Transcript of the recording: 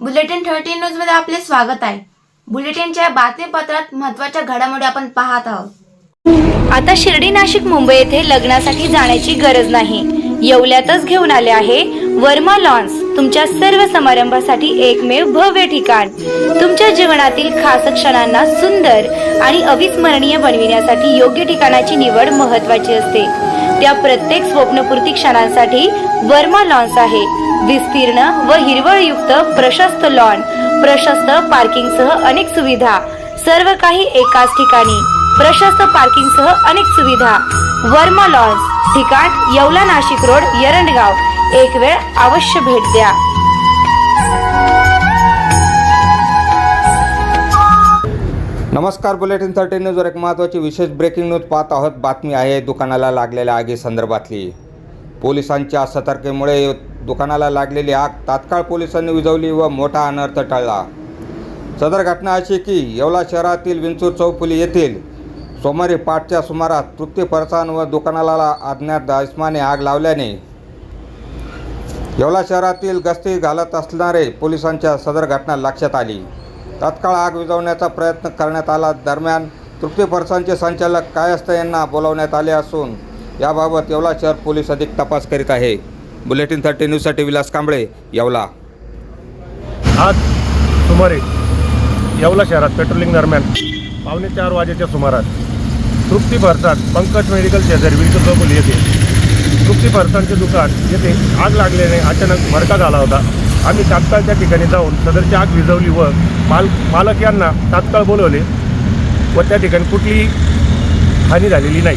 Bulletin thirty न्यूजमध्ये आपले स्वागत आहे. बुलेटिनच्या बातमीपत्रात महत्त्वाच्या घडामोडी आपण पाहत आहोत. आता शिर्डी नाशिक मुंबई येथे लग्नासाठी जाण्याची गरज नाही. येवल्यातच घेऊन आले आहे वर्मा लॉन्स तुमच्या सर्व समारंभासाठी एकमेव भव्य ठिकाण. तुमच्या जीवनातील खास क्षणांना सुंदर आणि अविस्मरणीय बनविण्यासाठी योग्य ठिकाणाची निवड महत्वाची असते. त्या प्रत्येक स्वप्नपूर्ती क्षणांसाठी वर्मा लॉन्स आहे. विस्तीर्ण व हिरवळयुक्त प्रशस्त लॉन प्रशस्त पार्किंगसह अनेक सुविधा. सर्व काही एकाच ठिकाणी. प्रशस्त पार्किंगसह अनेक सुविधा. वर्मा लॉन्स ठिकाण येवला नाशिक रोड यरंडगाव. एक वेळ अवश्य भेट द्या. नमस्कार बुलेटिन थर्टी न्यूजवर एक महत्त्वाची विशेष ब्रेकिंग न्यूज पाहत आहोत. बातमी आहे दुकानाला लागलेल्या आगी संदर्भातली पोलिसांच्या सतर्कतेमुळे दुकानाला लागलेली आग तात्काळ पोलिसांनी विझवली व मोठा अनर्थ टळला. सदर घटना अशी की येवला शहरातील विंचूर चौफुली येथील सोमवारी पाठच्या सुमारास तृप्ती फरसान व दुकानाला अज्ञात दास्माने आग लावल्याने येवला शहरातील गस्ती घालत असणारे पोलिसांच्या सदर घटना लक्षात आली. तात्काळ आग विझवण्याचा प्रयत्न करण्यात आला. दरम्यान तृप्ती फरसांचे संचालक कायस्थ यांना बोलावण्यात आले असून याबाबत येवला शहर पोलीस अधिक तपास करीत आहे. बुलेटिन थर्टी न्यूजसाठी विलास कांबळे येवला. आज सुमारे येवला शहरात पेट्रोलिंग दरम्यान पावणे चार वाजेच्या सुमारास तृप्ती फरसाण पंकज मेडिकल शेजारी विरुद्ध चौफुली येथे. तृप्ती फरसाणचे दुकान येथे आग लागल्याने अचानक भडका झाला होता. आम्ही तात्काळ त्या ठिकाणी जाऊन सदरची आग विझवली व माल मालक यांना तात्काळ बोलवले व त्या ठिकाणी कुठलीही हानी झालेली नाही.